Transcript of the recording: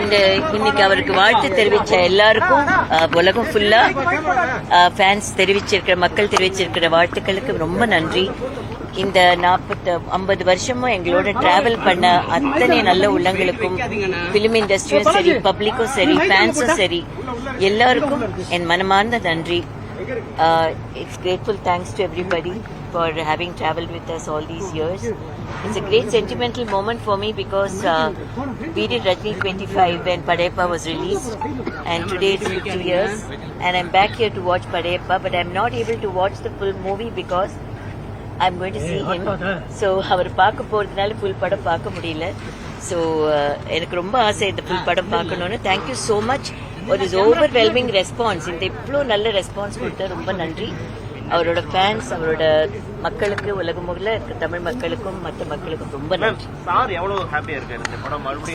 இந்த இன்னைக்கு அவருக்கு வாழ்த்து தெரிவிச்ச எல்லாருக்கும் உலகம் ஃபுல்லா ஃபேன்ஸ் தெரிவிச்சிருக்கிற மக்கள் தெரிவிச்சிருக்கிற வாழ்த்துக்களுக்கு ரொம்ப நன்றி. இந்த நாற்பத்து ஐம்பது வருஷமும் எங்களோட டிராவல் பண்ண அத்தனை நல்ல உள்ளங்களுக்கும் பிலிம் இண்டஸ்ட்ரியும் சரி பப்ளிக்கும் சரி ஃபேன்ஸும் சரி எல்லாருக்கும் என் மனமார்ந்த நன்றி. It's grateful thanks to everybody for having traveled with us all these years. It's a great sentimental moment for me because uh, we did Rajni 25 when Padayappa was released, and today it's 50 years, and I'm back here to watch Padayappa, but I'm not able to watch the full movie because I'm going to see him. So அவர் பார்க்க போறதுனால full படம் பார்க்க முடியல so எனக்கு ரொம்ப ஆசை இந்த ஃபுல் படம் பார்க்கணும்னு தேங்க்யூ ஸோ மச் ஒரு ஓவர்வெல்மிங் ரெஸ்பான்ஸ் இந்த இவ்வளோ நல்ல ரெஸ்பான்ஸ் கொடுத்த ரொம்ப நன்றி. அவரோட ஃபேன்ஸ் அவரோட மக்களுக்கு உலகம் முழுக்க இருக்க தமிழ் மக்களுக்கும் மற்ற மக்களுக்கும் ரொம்ப நன்றி. சார் எவ்வளவு ஹாப்பியா இருக்காரு இந்த படம்? மறுபடியும்